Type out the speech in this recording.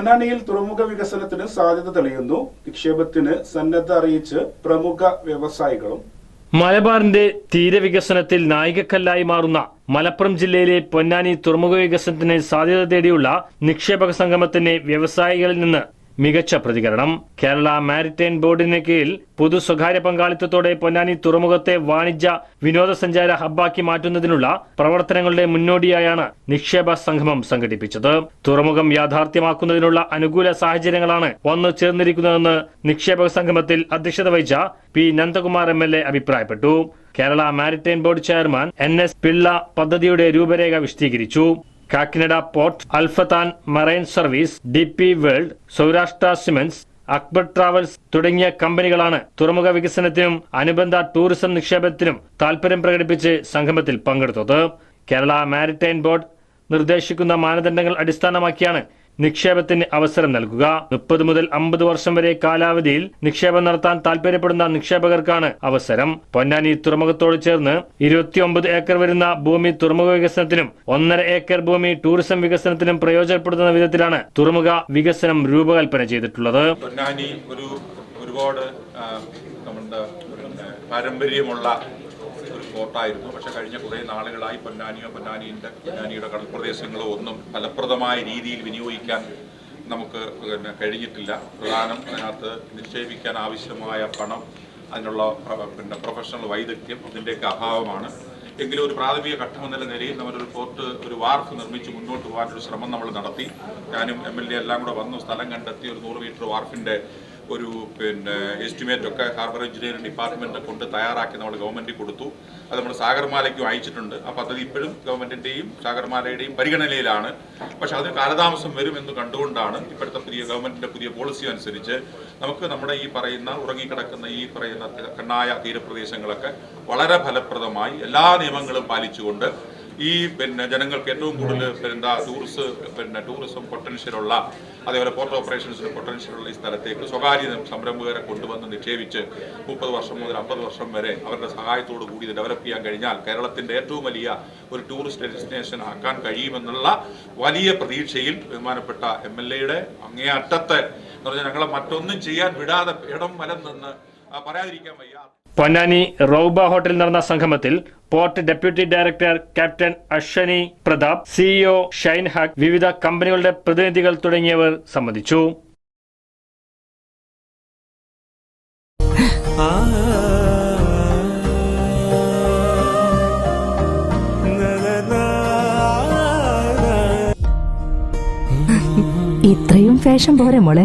പൊന്നാനിയിൽ തുറമുഖ വികസനത്തിന് സാധ്യത തെളിയുന്നു. നിക്ഷേപത്തിന് സന്നദ്ധ അറിയിച്ച് പ്രമുഖ വ്യവസായികളും മലബാറിന്റെ തീരവികസനത്തിൽ നായികക്കല്ലായി മാറുന്ന മലപ്പുറം ജില്ലയിലെ പൊന്നാനി തുറമുഖ വികസനത്തിന് സാധ്യത തേടിയുള്ള നിക്ഷേപക സംഗമത്തിന് വ്യവസായികളിൽ നിന്ന് മികച്ച പ്രതികരണം. കേരള മാരിടൈം ബോർഡിന് കീഴിൽ പൊതു സ്വകാര്യ പങ്കാളിത്തത്തോടെ പൊന്നാനി തുറമുഖത്തെ വാണിജ്യ വിനോദസഞ്ചാര ഹബ്ബാക്കി മാറ്റുന്നതിനുള്ള പ്രവർത്തനങ്ങളുടെ മുന്നോടിയായാണ് നിക്ഷേപ സംഗമം സംഘടിപ്പിച്ചത്. തുറമുഖം യാഥാർത്ഥ്യമാക്കുന്നതിനുള്ള അനുകൂല സാഹചര്യങ്ങളാണ് വന്നു ചേർന്നിരിക്കുന്നതെന്ന് നിക്ഷേപക സംഗമത്തിൽ അധ്യക്ഷത വഹിച്ച P Nandakumar M L A അഭിപ്രായപ്പെട്ടു. Kerala Maritime Board chairman N S Pillai പദ്ധതിയുടെ രൂപരേഖ വിശദീകരിച്ചു. Kakinada port Al Fattan Marine Service D P World Saurashtra Cements Akbar Travels തുടങ്ങിയ കമ്പനികളാണ് തുറമുഖ വികസനത്തിനും അനുബന്ധ ടൂറിസം നിക്ഷേപത്തിനും താൽപര്യം പ്രകടിപ്പിച്ച് സംഗമത്തിൽ പങ്കെടുത്തത്. കേരള മാരിടൈം ബോർഡ് നിർദ്ദേശിക്കുന്ന മാനദണ്ഡങ്ങൾ അടിസ്ഥാനമാക്കിയാണ് നിക്ഷേപത്തിന് അവസരം നൽകുക. മുപ്പത് മുതൽ അമ്പത് വർഷം വരെ കാലാവധിയിൽ നിക്ഷേപം നടത്താൻ താൽപര്യപ്പെടുന്ന നിക്ഷേപകർക്കാണ് അവസരം. പൊന്നാനി തുറമുഖത്തോട് ചേർന്ന് ഇരുപത്തിയൊമ്പത് ഏക്കർ വരുന്ന ഭൂമി തുറമുഖ വികസനത്തിനും ഒന്നര ഏക്കർ ഭൂമി ടൂറിസം വികസനത്തിനും പ്രയോജനപ്പെടുത്തുന്ന വിധത്തിലാണ് തുറമുഖ വികസനം രൂപകൽപ്പന ചെയ്തിട്ടുള്ളത്. പൊന്നാനി ഒരു ഒരുപാട് പാരമ്പര്യമുള്ള ഒരു സ്പോട്ടായിരുന്നു പക്ഷെ കഴിഞ്ഞ കുറേ നാളുകളായി പൊന്നാനിയോ പൊന്നാനിയുടെ പൊന്നാനിയുടെ കടൽപ്രദേശങ്ങളോ ഒന്നും ഫലപ്രദമായ രീതിയിൽ വിനിയോഗിക്കാൻ നമുക്ക് പിന്നെ കഴിഞ്ഞിട്ടില്ല. പ്രധാനം അതിനകത്ത് നിക്ഷേപിക്കാൻ ആവശ്യമായ പണം അതിനുള്ള പിന്നെ പ്രൊഫഷണൽ വൈദഗ്ധ്യം ഇതിന്റെയൊക്കെ അഭാവമാണ്. എങ്കിലും ഒരു പ്രാഥമിക ഘട്ടം എന്നുള്ള നിലയിൽ നമ്മളൊരു പോർട്ട് ഒരു വാർഫ് നിർമ്മിച്ച് മുന്നോട്ട് പോകാനൊരു ശ്രമം നമ്മൾ നടത്തി. ഞാനും എം എൽ എ എല്ലാം കൂടെ വന്നു. സ്ഥലം കണ്ടെത്തി ഒരു നൂറ് മീറ്റർ വാർഫിന്റെ ഒരു പിന്നെ എസ്റ്റിമേറ്റ് ഒക്കെ ഹാർബർ എഞ്ചിനീയറിംഗ് ഡിപ്പാർട്ട്മെന്റ് കൊണ്ട് തയ്യാറാക്കി നമ്മൾ ഗവൺമെന്റിൽ കൊടുത്തു. അത് നമ്മൾ സാഗർമാലയ്ക്കും അയച്ചിട്ടുണ്ട്. ആ പദ്ധതി ഇപ്പോഴും ഗവൺമെന്റിന്റെയും സാഗർമാലയുടെയും പരിഗണനയിലാണ്. പക്ഷെ അതിന് കാലതാമസം വരും എന്ന് കണ്ടുകൊണ്ടാണ് ഇപ്പോഴത്തെ പുതിയ ഗവൺമെന്റിന്റെ പുതിയ പോളിസി അനുസരിച്ച് നമുക്ക് നമ്മുടെ ഈ പറയുന്ന ഉറങ്ങിക്കിടക്കുന്ന ഈ പറയുന്ന കണ്ണായ തീരപ്രദേശങ്ങളൊക്കെ വളരെ ഫലപ്രദമായി എല്ലാ നിയമങ്ങളും പാലിച്ചുകൊണ്ട് ഈ പിന്നെ ജനങ്ങൾക്ക് ഏറ്റവും കൂടുതൽ എന്താ ടൂറിസ്റ്റ് പിന്നെ ടൂറിസം പൊട്ടൻഷ്യലുള്ള അതേപോലെ പോർട്ട് ഓപ്പറേഷൻസിന് പൊട്ടൻഷ്യലുള്ള ഈ സ്ഥലത്തേക്ക് സ്വകാര്യ സംരംഭകരെ കൊണ്ടുവന്ന് നിക്ഷേപിച്ച് മുപ്പത് വർഷം മുതൽ അമ്പത് വർഷം വരെ അവരുടെ സഹായത്തോടു കൂടി ഇത് ഡെവലപ്പ് ചെയ്യാൻ കഴിഞ്ഞാൽ കേരളത്തിന്റെ ഏറ്റവും വലിയ ഒരു ടൂറിസ്റ്റ് ഡെസ്റ്റിനേഷൻ ആക്കാൻ കഴിയുമെന്നുള്ള വലിയ പ്രതീക്ഷയിൽ ബഹുമാനപ്പെട്ട എം എൽ എയുടെ അങ്ങേയറ്റത്തെ എന്ന് പറഞ്ഞാൽ ഞങ്ങളെ മറ്റൊന്നും ചെയ്യാൻ വിടാതെ ഇടം വലം നിന്ന് പറയാതിരിക്കാൻ വയ്യ. പൊന്നാനി റൌബ ഹോട്ടലിൽ നടന്ന സംഗമത്തിൽ port deputy director captain Ashwini Pratap CEO Shine Haq വിവിധ കമ്പനികളുടെ പ്രതിനിധികൾ തുടങ്ങിയവർ സംബന്ധിച്ചു. ഇത്രയും ഫാഷൻ പോരെ മോളെ?